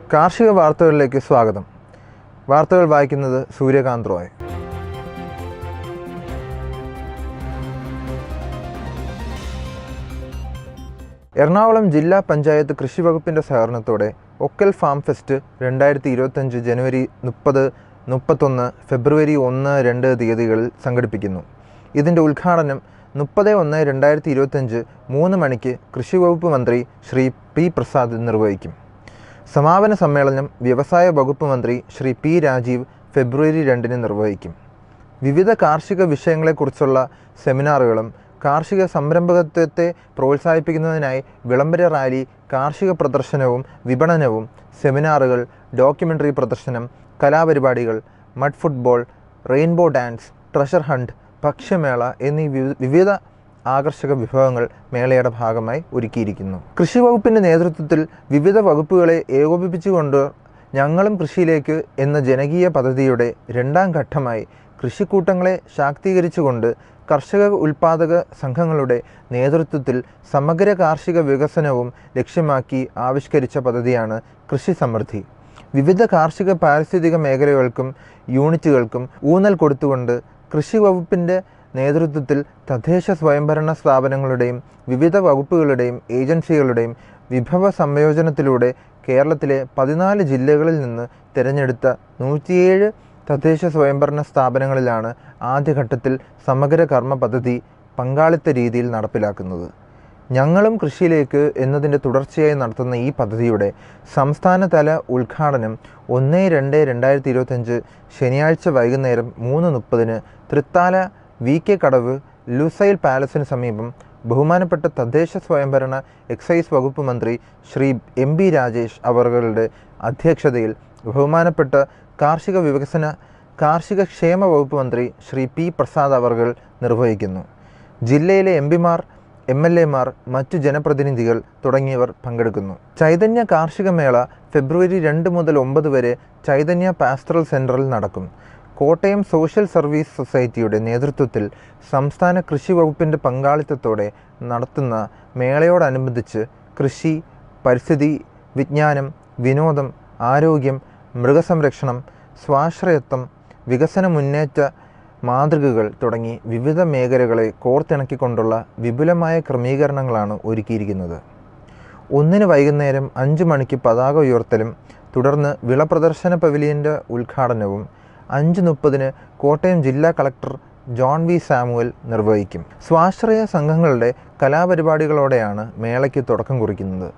കാർഷിക വാർത്തകളിലേക്ക് സ്വാഗതം. വാർത്തകൾ വായിക്കുന്നത് സൂര്യകാന്ത് റോയ് എറണാകുളം ജില്ലാ പഞ്ചായത്ത് കൃഷി വകുപ്പിന്റെ സഹകരണത്തോടെ ഒക്കൽ ഫാം ഫെസ്റ്റ് രണ്ടായിരത്തി ഇരുപത്തഞ്ച് ജനുവരി മുപ്പത് മുപ്പത്തൊന്ന് ഫെബ്രുവരി ഒന്ന് രണ്ട് തീയതികളിൽ സംഘടിപ്പിക്കുന്നു. ഇതിന്റെ ഉദ്ഘാടനം മുപ്പത് ഒന്ന് രണ്ടായിരത്തി ഇരുപത്തഞ്ച് മൂന്ന് മണിക്ക് കൃഷി വകുപ്പ് മന്ത്രി ശ്രീ പി പ്രസാദ് നിർവഹിക്കും. സമാപന സമ്മേളനം വ്യവസായ വകുപ്പ് മന്ത്രി ശ്രീ പി രാജീവ് ഫെബ്രുവരി രണ്ടിന് നിർവഹിക്കും. വിവിധ കാർഷിക വിഷയങ്ങളെക്കുറിച്ചുള്ള സെമിനാറുകളും കാർഷിക സംരംഭകത്വത്തെ പ്രോത്സാഹിപ്പിക്കുന്നതിനായി വിളംബര റാലി കാർഷിക പ്രദർശനവും വിപണനവും സെമിനാറുകൾ ഡോക്യുമെന്ററി പ്രദർശനം കലാപരിപാടികൾ mud football rainbow dance treasure hunt ഭക്ഷ്യമേള എന്നീ വിവിധ ആകർഷക വിഭവങ്ങൾ മേളയുടെ ഭാഗമായി ഒരുക്കിയിരിക്കുന്നു. കൃഷി വകുപ്പിന്റെ നേതൃത്വത്തിൽ വിവിധ വകുപ്പുകളെ ഏകോപിപ്പിച്ചുകൊണ്ട് ഞങ്ങളും കൃഷിയിലേക്ക് എന്ന ജനകീയ പദ്ധതിയുടെ രണ്ടാം ഘട്ടമായി കൃഷിക്കൂട്ടങ്ങളെ ശാക്തീകരിച്ചുകൊണ്ട് കർഷക ഉൽപാദക സംഘങ്ങളുടെ നേതൃത്വത്തിൽ സമഗ്ര കാർഷിക വികസനവും ലക്ഷ്യമാക്കി ആവിഷ്കരിച്ച പദ്ധതിയാണ് കൃഷി സമൃദ്ധി. വിവിധ കാർഷിക പാരിസ്ഥിതിക മേഖലകൾക്കും യൂണിറ്റുകൾക്കും ഊന്നൽ കൊടുത്തുകൊണ്ട് കൃഷി വകുപ്പിന്റെ നേതൃത്വത്തിൽ തദ്ദേശ സ്വയംഭരണ സ്ഥാപനങ്ങളുടെയും വിവിധ വകുപ്പുകളുടെയും ഏജൻസികളുടെയും വിഭവ സംയോജനത്തിലൂടെ കേരളത്തിലെ പതിനാല് ജില്ലകളിൽ നിന്ന് തിരഞ്ഞെടുത്ത നൂറ്റിയേഴ് തദ്ദേശ സ്വയംഭരണ സ്ഥാപനങ്ങളിലാണ് ആദ്യഘട്ടത്തിൽ സമഗ്ര കർമ്മ പദ്ധതി പങ്കാളിത്ത രീതിയിൽ നടപ്പിലാക്കുന്നത്. ഞങ്ങളും കൃഷിയിലേക്ക് എന്നതിന്റെ തുടർച്ചയായി നടത്തുന്ന ഈ പദ്ധതിയുടെ സംസ്ഥാനതല ഉദ്ഘാടനം ഒന്ന് രണ്ട് രണ്ടായിരത്തി ഇരുപത്തഞ്ച് ശനിയാഴ്ച വൈകുന്നേരം മൂന്ന് മുപ്പതിന് Thrithala V K Kadavu Lusail പാലസിന് സമീപം ബഹുമാനപ്പെട്ട തദ്ദേശ സ്വയംഭരണ എക്സൈസ് വകുപ്പ് മന്ത്രി ശ്രീ എം ബി രാജേഷ് അവറുകളുടെ അധ്യക്ഷതയിൽ ബഹുമാനപ്പെട്ട കാർഷിക വികസന കാർഷിക ക്ഷേമ വകുപ്പ് മന്ത്രി ശ്രീ പി പ്രസാദ് അവർകൾ നിർവഹിക്കുന്നു. ജില്ലയിലെ എം പിമാർ എം എൽ എമാർ മറ്റു ജനപ്രതിനിധികൾ തുടങ്ങിയവർ പങ്കെടുക്കുന്നു. ചൈതന്യ കാർഷിക മേള ഫെബ്രുവരി രണ്ട് മുതൽ ഒമ്പത് വരെ ചൈതന്യ പാസ്റ്ററൽ സെന്ററിൽ നടക്കും. കോട്ടയം സോഷ്യൽ സർവീസ് സൊസൈറ്റിയുടെ നേതൃത്വത്തിൽ സംസ്ഥാന കൃഷി വകുപ്പിന്റെ പങ്കാളിത്തത്തോടെ നടത്തുന്ന മേളയോടനുബന്ധിച്ച് കൃഷി പരിസ്ഥിതി വിജ്ഞാനം വിനോദം ആരോഗ്യം മൃഗസംരക്ഷണം സ്വാശ്രയത്വം വികസന മുന്നേറ്റ മാതൃകകൾ തുടങ്ങി വിവിധ മേഖലകളെ കോർത്തിണക്കിക്കൊണ്ടുള്ള വിപുലമായ ക്രമീകരണങ്ങളാണ് ഒരുക്കിയിരിക്കുന്നത്. ഒന്നിന് വൈകുന്നേരം അഞ്ച് മണിക്ക് പതാക ഉയർത്തലും തുടർന്ന് വിളപ്രദർശന പ്രദർശന പവലിയന്റെ ഉദ്ഘാടനവും അഞ്ച് മുപ്പതിന് കോട്ടയം ജില്ലാ കളക്ടർ ജോൺ വി സാമുവൽ നിർവഹിക്കും. സ്വാശ്രയ സംഘങ്ങളുടെ കലാപരിപാടികളോടെയാണ് മേളയ്ക്ക് തുടക്കം കുറിക്കുന്നത്.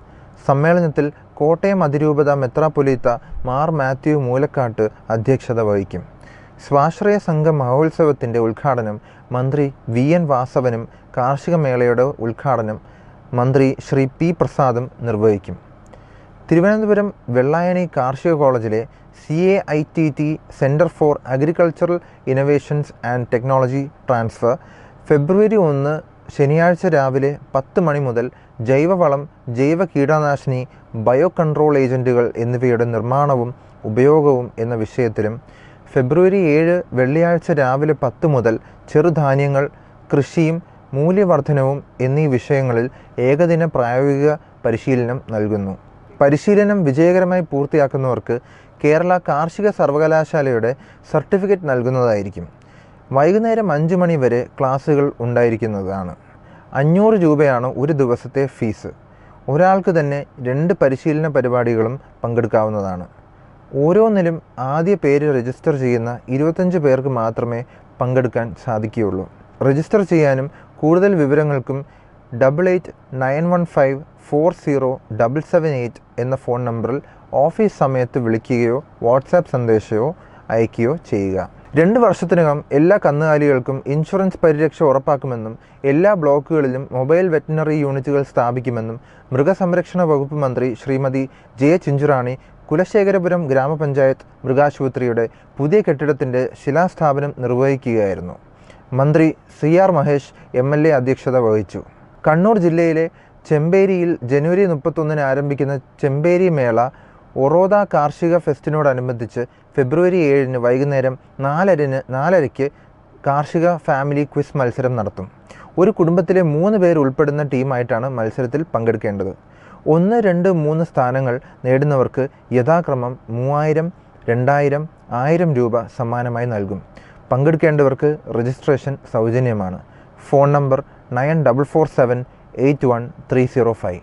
സമ്മേളനത്തിൽ കോട്ടയം അതിരൂപത മെത്രാപൊലീത്ത മാർ മാത്യു മൂലക്കാട്ട് അധ്യക്ഷത വഹിക്കും. സ്വാശ്രയ സംഘ മഹോത്സവത്തിന്റെ ഉദ്ഘാടനം മന്ത്രി വി എൻ വാസവനും കാർഷിക മേളയുടെ ഉദ്ഘാടനം മന്ത്രി ശ്രീ പി പ്രസാദും നിർവഹിക്കും. തിരുവനന്തപുരം വെള്ളായണി കാർഷിക കോളേജിലെ C A I T T centre for agricultural innovations and technology transfer ഫെബ്രുവരി ഒന്ന് ശനിയാഴ്ച രാവിലെ പത്ത് മണി മുതൽ ജൈവവളം ജൈവ കീടനാശിനി ബയോ കൺട്രോൾ ഏജന്റുകൾ എന്നിവയുടെ നിർമ്മാണവും ഉപയോഗവും എന്ന വിഷയത്തിലും ഫെബ്രുവരി ഏഴ് വെള്ളിയാഴ്ച രാവിലെ പത്ത് മുതൽ ചെറുധാന്യങ്ങൾ കൃഷിയും മൂല്യവർദ്ധനവും എന്നീ വിഷയങ്ങളിൽ ഏകദിന പ്രായോഗിക പരിശീലനം നൽകുന്നു. പരിശീലനം വിജയകരമായി പൂർത്തിയാക്കുന്നവർക്ക് കേരള കാർഷിക സർവകലാശാലയുടെ സർട്ടിഫിക്കറ്റ് നൽകുന്നതായിരിക്കും. വൈകുന്നേരം അഞ്ച് മണി വരെ ക്ലാസ്സുകൾ ഉണ്ടായിരിക്കുന്നതാണ്. അഞ്ഞൂറ് രൂപയാണ് ഒരു ദിവസത്തെ ഫീസ്. ഒരാൾക്ക് തന്നെ രണ്ട് പരിശീലന പരിപാടികളും പങ്കെടുക്കാവുന്നതാണ്. ഓരോന്നിലും ആദ്യ പേര് രജിസ്റ്റർ ചെയ്യുന്ന ഇരുപത്തഞ്ച് പേർക്ക് മാത്രമേ പങ്കെടുക്കാൻ സാധിക്കുകയുള്ളൂ. രജിസ്റ്റർ ചെയ്യാനും കൂടുതൽ വിവരങ്ങൾക്കും double eight nine one five four zero double seven eight എന്ന ഫോൺ നമ്പറിൽ ഓഫീസ് സമയത്ത് വിളിക്കുകയോ വാട്സാപ്പ് സന്ദേശമോ അയക്കുകയോ ചെയ്യുക. രണ്ട് വർഷത്തിനകം എല്ലാ കന്നുകാലികൾക്കും ഇൻഷുറൻസ് പരിരക്ഷ ഉറപ്പാക്കുമെന്നും എല്ലാ ബ്ലോക്കുകളിലും മൊബൈൽ വെറ്റിനറി യൂണിറ്റുകൾ സ്ഥാപിക്കുമെന്നും മൃഗസംരക്ഷണ വകുപ്പ് മന്ത്രി ശ്രീമതി ജെ ചിഞ്ചുറാണി കുലശേഖരപുരം ഗ്രാമപഞ്ചായത്ത് മൃഗാശുപത്രിയുടെ പുതിയ കെട്ടിടത്തിന്റെ ശിലാസ്ഥാപനം നിർവഹിക്കുകയായിരുന്നു. മന്ത്രി സി ആർ മഹേഷ് എം അധ്യക്ഷത വഹിച്ചു. കണ്ണൂർ ജില്ലയിലെ ചെമ്പേരിയിൽ ജനുവരി മുപ്പത്തൊന്നിന് ആരംഭിക്കുന്ന ചെമ്പേരി മേള ഒറോദ കാർഷിക ഫെസ്റ്റിനോടനുബന്ധിച്ച് ഫെബ്രുവരി ഏഴിന് വൈകുന്നേരം നാലരന് നാലരയ്ക്ക് കാർഷിക ഫാമിലി ക്വിസ് മത്സരം നടത്തും. ഒരു കുടുംബത്തിലെ മൂന്ന് പേർ ഉൾപ്പെടുന്ന ടീമായിട്ടാണ് മത്സരത്തിൽ പങ്കെടുക്കേണ്ടത്. ഒന്ന് രണ്ട് മൂന്ന് സ്ഥാനങ്ങൾ നേടുന്നവർക്ക് യഥാക്രമം മൂവായിരം രണ്ടായിരം ആയിരം രൂപ സമ്മാനമായി നൽകും. പങ്കെടുക്കേണ്ടവർക്ക് രജിസ്ട്രേഷൻ സൗജന്യമാണ്. Phone number nine double four seven eight one three zero five.